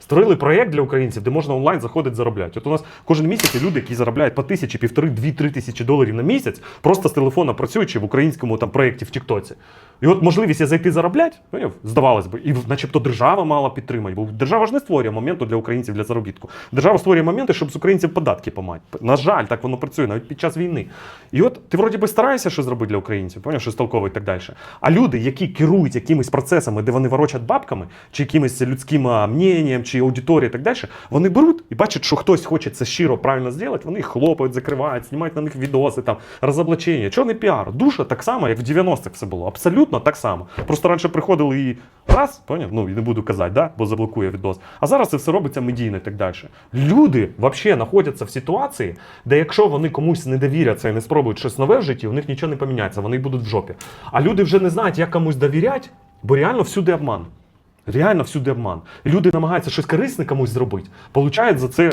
Створили проєкт для українців, де можна онлайн заходити заробляти. От у нас кожен місяць люди, які заробляють по тисячі, півтори, дві, три тисячі доларів на місяць, просто з телефона працюючи в українському там проєкті в Тіктоці. І от можливість зайти заробляти, здавалось би, і начебто держава мала підтримати. Бо держава ж не створює моменту для українців для заробітку. Держава створює моменти, щоб з українців податки помати. На жаль, так воно працює навіть під час війни. І от ти вроді би стараєшся щось зробити для українців, поняв, щось толкове і так далі. А люди, які керують якимись процесами, де вони ворочать бабками, чи якимось людським мненням, чи аудиторією і так далі, вони беруть і бачать, що хтось хоче це щиро правильно зробити, вони їх хлопають, закривають, знімають на них відоси, там, розоблачення. Чого не піар? Душа так само, як в 90-х все було. Абсолютно так само. Просто раніше приходили і раз, поняв? Ну, і не буду казати, да? бо заблокує відос. А зараз це все робиться медійно і так далі. Люди взагалі знаходяться в ситуації, де якщо вони комусь не довіряться і не спробують щось нове в житті, у них нічого не поміняється, вони будуть в жопі. А люди вже не знають, як комусь довіряти, бо реально всюди обман. Реально всюди обман. Люди намагаються щось корисне комусь зробити, получають за це